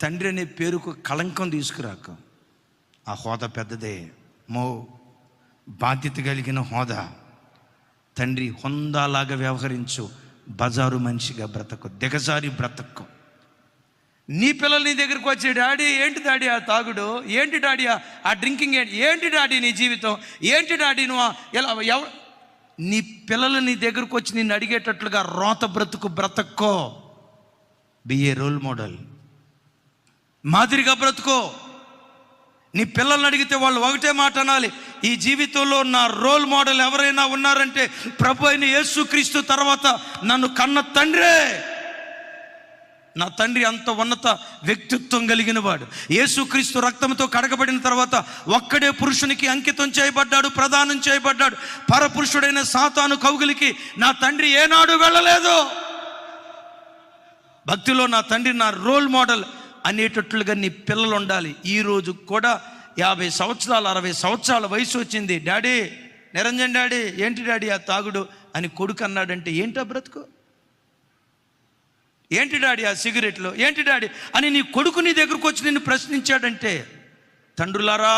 తండ్రి అనే పేరుకు కళంకం తీసుకురాక ఆ హోదా పెద్దదే. మో బాధ్యత కలిగిన హోదా. తండ్రి హొందాలాగా వ్యవహరించు బజారు మనిషిగా బ్రతకు దిగజారి బ్రతకు. నీ పిల్లలు నీ దగ్గరికి వచ్చి డాడీ ఏంటి డాడీ ఆ తాగుడు? ఏంటి డాడీ ఆ- డ్రింకింగ్ ఏంటి? ఏంటి డాడీ నీ జీవితం? ఏంటి డాడీ నువ్వు ఎలా ఎవ నీ పిల్లలు నీ దగ్గరకు వచ్చి నిన్ను అడిగేటట్లుగా రోత బ్రతుకు బ్రతక్కో బిఏ రోల్ మోడల్. మాదిరిగా బ్రతుకో. నీ పిల్లల్ని అడిగితే వాళ్ళు ఒకటే మాట అనాలి. ఈ జీవితంలో నా రోల్ మోడల్ ఎవరైనా ఉన్నారంటే ప్రభు అయిన యేసుక్రీస్తు తర్వాత నన్ను కన్న తండ్రే. నా తండ్రి అంత ఉన్నత వ్యక్తిత్వం కలిగిన వాడు యేసుక్రీస్తు రక్తంతో కడగబడిన తర్వాత ఒక్కడే పురుషునికి అంకితం చేయబడ్డాడు ప్రదానం చేయబడ్డాడు. పరపురుషుడైన సాతాను కౌగులికి నా తండ్రి ఏనాడు వెళ్ళలేదు. భక్తిలో నా తండ్రి నా రోల్ మోడల్ అనేటట్లుగా నీ పిల్లలు ఉండాలి. ఈరోజు కూడా యాభై సంవత్సరాలు అరవై సంవత్సరాల వయసు వచ్చింది. డాడీ నిరంజన్ డాడీ ఏంటి డాడీ ఆ తాగుడు? అని కొడుకు అన్నాడంటే ఏంటా బ్రతుకు? ఏంటి డాడీ ఆ సిగరెట్లు? ఏంటి డాడీ? అని నీ కొడుకు నీ దగ్గరకు వచ్చి నిన్ను ప్రశ్నించాడంటే తండ్రులారా